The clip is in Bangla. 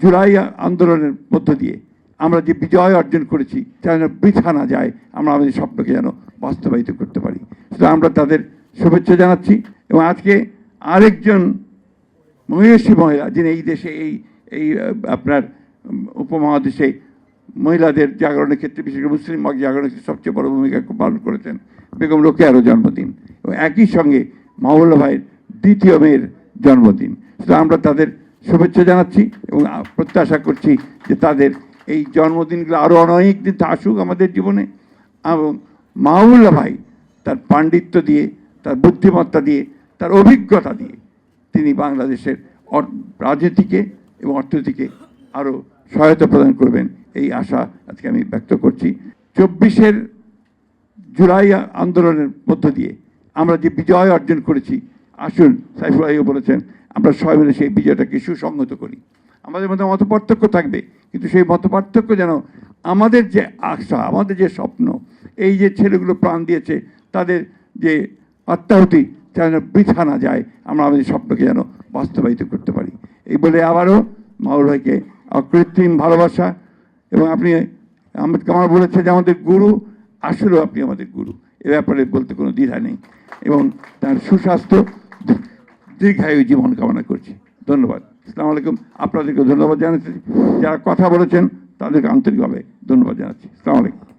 জুলাই আন্দোলনের মধ্য দিয়ে আমরা যে বিজয় অর্জন করেছি, তা যেন বৃথা না যায়, আমরা আমাদের স্বপ্নকে যেন বাস্তবায়িত করতে পারি। সুতরাং আমরা তাদের শুভেচ্ছা জানাচ্ছি এবং আজকে আরেকজন মহিষী মহিলা, যিনি এই দেশে, এই এই আপনার উপমহাদেশে মহিলাদের জাগরণের ক্ষেত্রে, বিশেষ করে মুসলিম জাগরণের ক্ষেত্রে সবচেয়ে বড় ভূমিকা পালন করেছেন বেগম রোকেয়ারও জন্মদিন এবং একই সঙ্গে মাহবুল্লা ভাইয়ের দ্বিতীয় মেয়ের জন্মদিন। সুতরাং আমরা তাদের শুভেচ্ছা জানাচ্ছি এবং প্রত্যাশা করছি যে তাদের এই জন্মদিনগুলো আরও অনেক দিন আসুক আমাদের জীবনে। এবং মাহবুল্লা ভাই তার পাণ্ডিত্য দিয়ে, তার বুদ্ধিমত্তা দিয়ে, তার অভিজ্ঞতা দিয়ে তিনি বাংলাদেশের রাজনীতিকে এবং অর্থনীতিকে আরও সহায়তা প্রদান করবেন এই আশা আজকে আমি ব্যক্ত করছি। চব্বিশের জুলাই আন্দোলনের মধ্য দিয়ে আমরা যে বিজয় অর্জন করেছি, আসুন সাইফুল ভাইও বলেছেন আমরা সবাই মিলে সেই বিজয়টাকে সুসংহত করি। আমাদের মধ্যে মত পার্থক্য থাকবে, কিন্তু সেই মত পার্থক্য যেন আমাদের যে আশা, আমাদের যে স্বপ্ন, এই যে ছেলেগুলো প্রাণ দিয়েছে, তাদের যে আত্মাহুতি তা যেন বৃথা না যায়, আমরা আমাদের স্বপ্নকে যেন বাস্তবায়িত করতে পারি। এই বলে আবারও মাউল ভাইকে অকৃত্রিম ভালোবাসা এবং আপনি, আহমেদ কামাল বলেছে যে আমাদের গুরু, আসলেও আপনি আমাদের গুরু। এ ব্যাপারে বলতে কোনো দ্বিধা নেই। এবং তার সুস্বাস্থ্য দীর্ঘায়ু জীবন কামনা করছি। ধন্যবাদ। আসসালামু আলাইকুম। আপনাদেরকে ধন্যবাদ জানাচ্ছি। যারা কথা বলেছেন, তাদেরকে আন্তরিকভাবে ধন্যবাদ জানাচ্ছি। আসসালামু আলাইকুম।